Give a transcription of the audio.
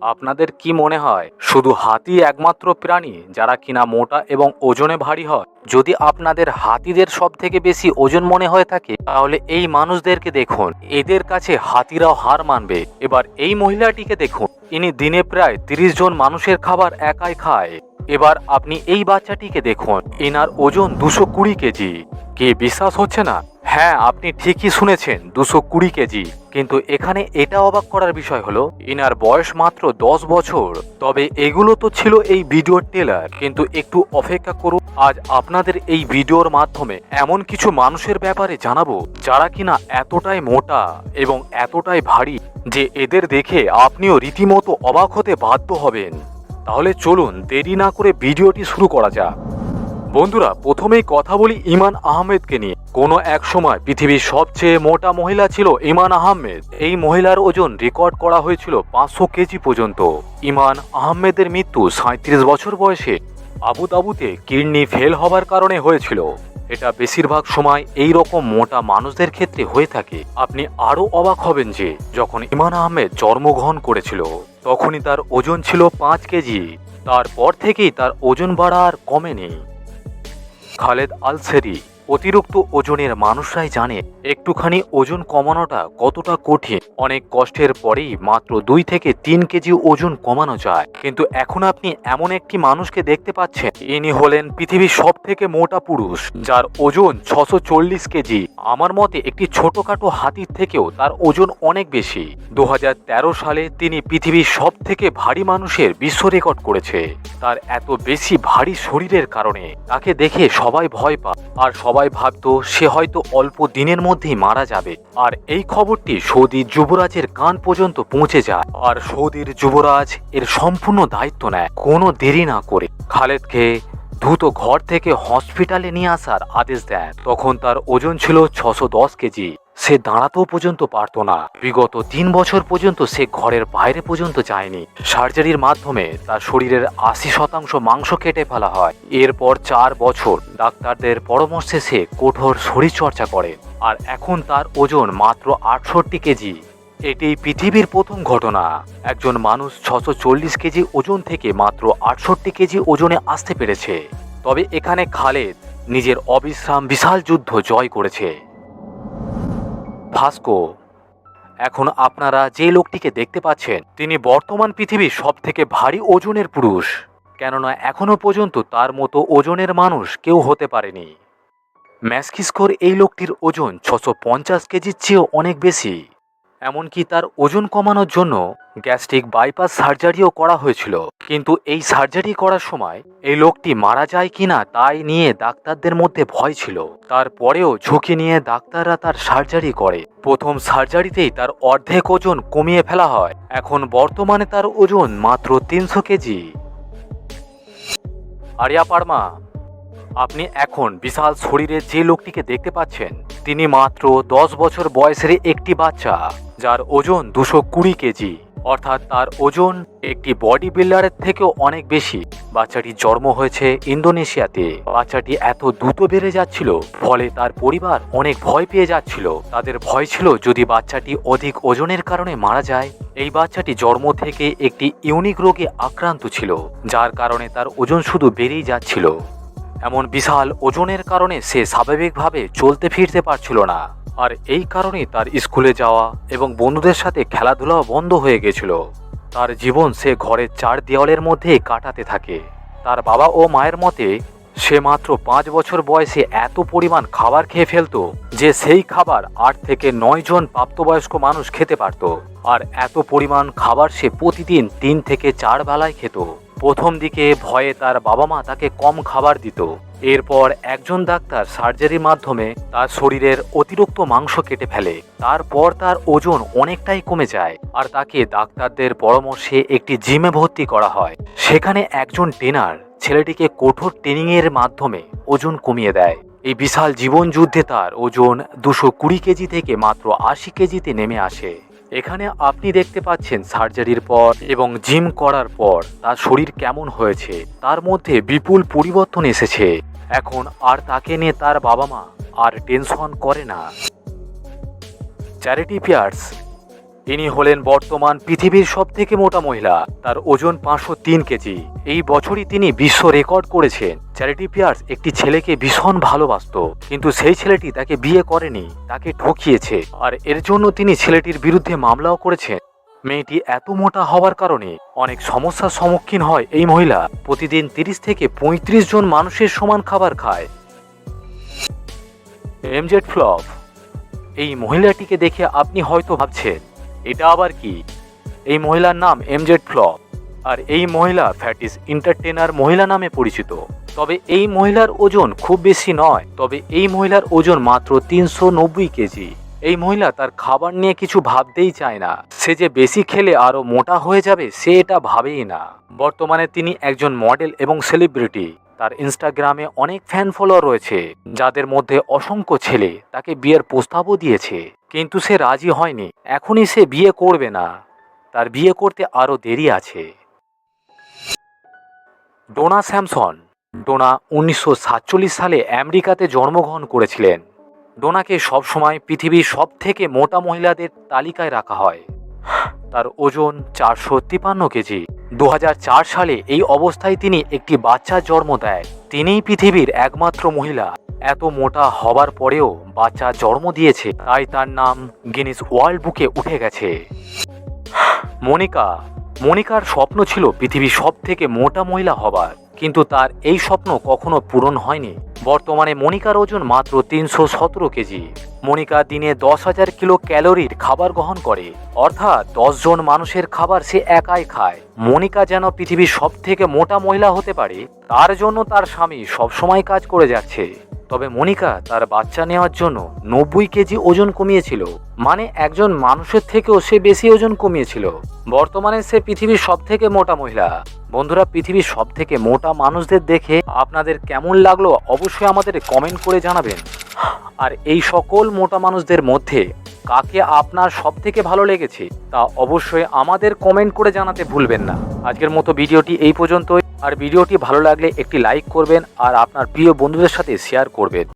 আপনাদের কি মনে হয়? শুধু হাতি একমাত্র প্রাণী যারা কিনা মোটা এবং ওজনে ভারী হয়। যদি আপনাদের হাতিদের সব থেকে বেশি ওজন মনে হয়ে থাকে, তাহলে এই মানুষদেরকে দেখুন। এদের কাছে হাতিরাও হার মানবে। এবার এই মহিলাটিকে দেখুন। ইনি দিনে প্রায় তিরিশ জন মানুষের খাবার একাই খায়। এবার আপনি এই বাচ্চাটিকে দেখুন। এনার ওজন দুশো কুড়ি কেজি। কি বিশ্বাস হচ্ছে না? হ্যাঁ আপনি ঠিকই শুনেছেন, দুশো কুড়ি কেজি। কিন্তু এখানে এটা অবাক করার বিষয় হলো, ইনার বয়স মাত্র দশ বছর। তবে এগুলো তো ছিল এই ভিডিওর টেলার। কিন্তু একটু অপেক্ষা করুন, আজ আপনাদের এই ভিডিওর মাধ্যমে এমন কিছু মানুষের ব্যাপারে জানাব, যারা কিনা এতটাই মোটা এবং এতটাই ভারী যে এদের দেখে আপনিও রীতিমতো অবাক হতে বাধ্য হবেন। তাহলে চলুন, দেরি না করে ভিডিওটি শুরু করা যাক। বন্ধুরা, প্রথমেই কথা বলি ইমান আহমেদকে নিয়ে। কোনো এক সময় পৃথিবীর সবচেয়ে মোটা মহিলা ছিল ইমান আহমেদ। এই মহিলার ওজন রেকর্ড করা হয়েছিল পাঁচশো কেজি পর্যন্ত। ইমান আহমেদের মৃত্যু সাঁত্রিশ বছর বয়সে আবুতাবুতে কিডনি ফেল হবার কারণে হয়েছিল। এটা বেশিরভাগ সময় এই রকম মোটা মানুষদের ক্ষেত্রে হয়ে থাকে। আপনি আরও অবাক হবেন যে, যখন ইমান আহমেদ জন্মগ্রহণ করেছিল, তখনই তার ওজন ছিল পাঁচ কেজি। তারপর থেকেই তার ওজন বাড়া আর কমেনি। খালেদ আলসেরি। অতিরিক্ত ওজনের মানুষরাই জানে একটুখানি ওজন কমানোটা কতটা কঠিন। অনেক কষ্টের পরেই মাত্র দুই থেকে তিন কেজি ওজন কমানো যায়। কিন্তু এখন আপনি এমন একটি মানুষকে দেখতে পাচ্ছেন, ইনি হলেন পৃথিবীর সব থেকে মোটা পুরুষ, যার ওজন ছশো চল্লিশ কেজি। আমার মতে একটি ছোটখাটো হাতির থেকেও তার ওজন অনেক বেশি। দু হাজার তেরো সালে তিনি পৃথিবীর সব থেকে ভারী মানুষের বিশ্ব রেকর্ড করেছে। তার এত বেশি ভারী শরীরের কারণে তাকে দেখে সবাই ভয় পায়, আর সবাই ভাবতো সে হয়তো অল্প দিনের মধ্যেই মারা যাবে। আর এই খবরটি সৌদি যুবরাজের কান পর্যন্ত পৌঁছে যায়। আর সৌদির যুবরাজ এর সম্পূর্ণ দায়িত্ব নেয়, কোনো দেরি না করে। খালেদকে দ্রুত ঘর থেকে হসপিটালে নিয়ে আসার আদেশ দেন তখন তার ওজন ছিল ছশো দশ কেজি। সে দাঁড়াতেও পর্যন্ত পারতো না। বিগত তিন বছর পর্যন্ত সে ঘরের বাইরে পর্যন্ত যায়নি। সার্জারির মাধ্যমে তার শরীরের আশি শতাংশ মাংস কেটে ফেলা হয়। এরপর চার বছর ডাক্তারদের পরামর্শে সে কঠোর শরীরচর্চা করে। আর এখন তার ওজন মাত্র আটষট্টি কেজি। এটি পৃথিবীর প্রথম ঘটনা। একজন মানুষ ছশো চল্লিশ কেজি ওজন থেকে মাত্র আটষট্টি কেজি ওজনে আসতে পেরেছে। তবে এখানে খালেদ নিজের অবিশ্রাম বিশাল যুদ্ধ জয় করেছে। ভাস্কো, এখন আপনারা যে লোকটিকে দেখতে পাচ্ছেন, তিনি বর্তমান পৃথিবীর সব থেকে ভারী ওজনের পুরুষ। কেননা এখনও পর্যন্ত তার মতো ওজনের মানুষ কেউ হতে পারেনি। ম্যাসকিস্কোর এই লোকটির ওজন ছশো পঞ্চাশ কেজির চেয়েও অনেক বেশি। এমনকি তার ওজন কমানোর জন্য গ্যাস্ট্রিক বাইপাস সার্জারিও করা হয়েছিল। কিন্তু এই সার্জারি করার সময় এই লোকটি মারা যায় কিনা তাই নিয়ে ডাক্তারদের মধ্যে ভয় ছিল। তারপরেও ঝুঁকি নিয়ে ডাক্তাররা তার সার্জারি করে। প্রথম সার্জারিতেই তার অর্ধেক ওজন কমিয়ে ফেলা হয়। এখন বর্তমানে তার ওজন মাত্র তিনশো কেজি। আরিয়া পার্মা, আপনি এখন বিশাল শরীরে যে লোকটিকে দেখতে পাচ্ছেন, তিনি মাত্র দশ বছর বয়সের একটি বাচ্চা। যার ওজন দুশো কুড়ি কেজি। অর্থাৎ তার ওজন একটি বডি বিল্ডারের থেকেও অনেক বেশি। বাচ্চাটি জন্ম হয়েছে ইন্দোনেশিয়াতে। বাচ্চাটি এত দ্রুত বেড়ে যাচ্ছিল, ফলে তার পরিবার অনেক ভয় পেয়ে যাচ্ছিল। তাদের ভয় ছিল যদি বাচ্চাটি অধিক ওজনের কারণে মারা যায়, এই বাচ্চাটি জন্ম থেকে একটি ইউনিক রোগে আক্রান্ত ছিল, যার কারণে তার ওজন শুধু বেড়েই যাচ্ছিল। এমন বিশাল ওজনের কারণে সে স্বাভাবিকভাবে চলতে ফিরতে পারছিল না। আর এই কারণেই তার স্কুলে যাওয়া এবং বন্ধুদের সাথে খেলাধুলাও বন্ধ হয়ে গেছিল। তার জীবন সে ঘরের চার দেওয়ালের মধ্যেই কাটাতে থাকে। তার বাবা ও মায়ের মতে, সে মাত্র পাঁচ বছর বয়সে এত পরিমাণ খাবার খেয়ে ফেলতো যে সেই খাবার আট থেকে নয় জন প্রাপ্তবয়স্ক মানুষ খেতে পারত। আর এত পরিমাণ খাবার সে প্রতিদিন তিন থেকে চার বেলায় খেত। প্রথম দিকে ভয়ে তার বাবা মা তাকে কম খাবার দিত। এরপর একজন ডাক্তার সার্জারির মাধ্যমে তার শরীরের অতিরিক্ত মাংস কেটে ফেলে। তারপর তার ওজন অনেকটাই কমে যায় আর তাকে ডাক্তারদের পরামর্শে একটি জিমে ভর্তি করা হয়। সেখানে একজন ট্রেনার ছেলেটিকে কঠোর ট্রেনিংয়ের মাধ্যমে ওজন কমিয়ে দেয়। এই বিশাল জীবন যুদ্ধে তার ওজন দুশো কুড়ি কেজি থেকে মাত্র আশি কেজিতে নেমে আসে। এখানে আপনি দেখতে পাচ্ছেন সার্জারির পর এবং জিম করার পর তার শরীর কেমন হয়েছে। তার মধ্যে বিপুল পরিবর্তন এসেছে। এখন আর তাকে নিয়ে তার বাবা মা আর টেনশন করে না। চ্যারিটি পিয়ার্স ইনি হলেন বর্তমান পৃথিবীর সব থেকে মোটা মহিলা। তার ওজন পাঁচশো তিন কেজি। এই বছরই তিনি বিশ্ব রেকর্ড করেছেন। চ্যারিটি পিয়ার্স একটি ছেলেকে ভীষণ ভালোবাসতো। কিন্তু সেই ছেলেটি তাকে বিয়ে করেনি, তাকে ঠকিয়েছে। আর এর জন্য তিনি ছেলেটির বিরুদ্ধে মামলাও করেছেন। মেয়েটি এত মোটা হওয়ার কারণে অনেক সমস্যার সম্মুখীন হয় এই মহিলা। প্রতিদিন তিরিশ থেকে পঁয়ত্রিশ জন মানুষের সমান খাবার খায়। এমজেড ফ্লপ এই মহিলাটিকে দেখে আপনি হয়তো ভাবছেন এটা আবার কি? এই মহিলার নাম এমজেড ফ্লপ আর এই মহিলা ফ্যাটিস এন্টারটেনার মহিলা নামে পরিচিত। তবে এই মহিলার ওজন খুব বেশি নয়। তবে এই মহিলার ওজন মাত্র তিনশো নব্বই কেজি। এই মহিলা তার খাবার নিয়ে কিছু ভাবতেই চায় না। সে যে বেশি খেলে আরও মোটা হয়ে যাবে, সে এটা ভাবেই না। বর্তমানে তিনি একজন মডেল এবং সেলিব্রিটি। তার ইনস্টাগ্রামে অনেক ফ্যান ফলোয়ার রয়েছে, যাদের মধ্যে অসংখ্য ছেলে তাকে বিয়ের প্রস্তাবও দিয়েছে। কিন্তু সে রাজি হয়নি, এখনই সে বিয়ে করবে না। তার বিয়ে করতে আরও দেরি আছে। ডোনা স্যামসন। ডোনা উনিশশো সাতচল্লিশ সালে আমেরিকাতে জন্মগ্রহণ করেছিলেন। ডোনাকে সবসময় পৃথিবীর সব থেকে মোটা মহিলাদের তালিকায় রাখা হয়। তার ওজন চারশো তিপান্ন কেজি। দু হাজার চার সালে এই অবস্থায় তিনি একটি বাচ্চার জন্ম দেয়। তিনিই পৃথিবীর একমাত্র মহিলা। এত মোটা হবার পরেও বাচ্চা জন্ম দিয়েছে, তাই তার নাম গিনিস ওয়ার্ল্ড বুকে উঠে গেছে। মনিকা, মনিকার স্বপ্ন ছিল পৃথিবীর সব থেকে মোটা মহিলা হবার। কিন্তু তার এই স্বপ্ন কখনো পূরণ হয়নি। বর্তমানে মনিকার ওজন মাত্র তিনশো সতেরো কেজি। মনিকা দিনে দশ হাজার কিলো ক্যালোরির খাবার গ্রহণ করে। অর্থাৎ দশজন মানুষের খাবার সে একাই খায়। মনিকা যেন পৃথিবীর সব থেকে মোটা মহিলা হতে পারে, তার জন্য তার স্বামী সবসময় কাজ করে যাচ্ছে। তবে মনিকা তার বাচ্চা নেওয়ার জন্য নব্বই কেজি ওজন কমিয়েছিল। মানে একজন মানুষের থেকেও সে বেশি ওজন কমিয়েছিল। বর্তমানে সে পৃথিবীর সব থেকে মোটা মহিলা। বন্ধুরা, পৃথিবীর সব থেকে মোটা মানুষদের দেখে আপনাদের কেমন লাগল অবশ্যই আমাদের কমেন্ট করে জানাবেন। আর এই সকল মোটা মানুষদের মধ্যে কাকে আপনার সব থেকে ভালো লেগেছে তা অবশ্যই আমাদের কমেন্ট করে জানাতে ভুলবেন না। আজকের মতো ভিডিওটি এই পর্যন্তই। আর ভিডিওটি ভালো লাগলে একটি লাইক করবেন আর আপনার প্রিয় বন্ধুদের সাথে শেয়ার করবেন।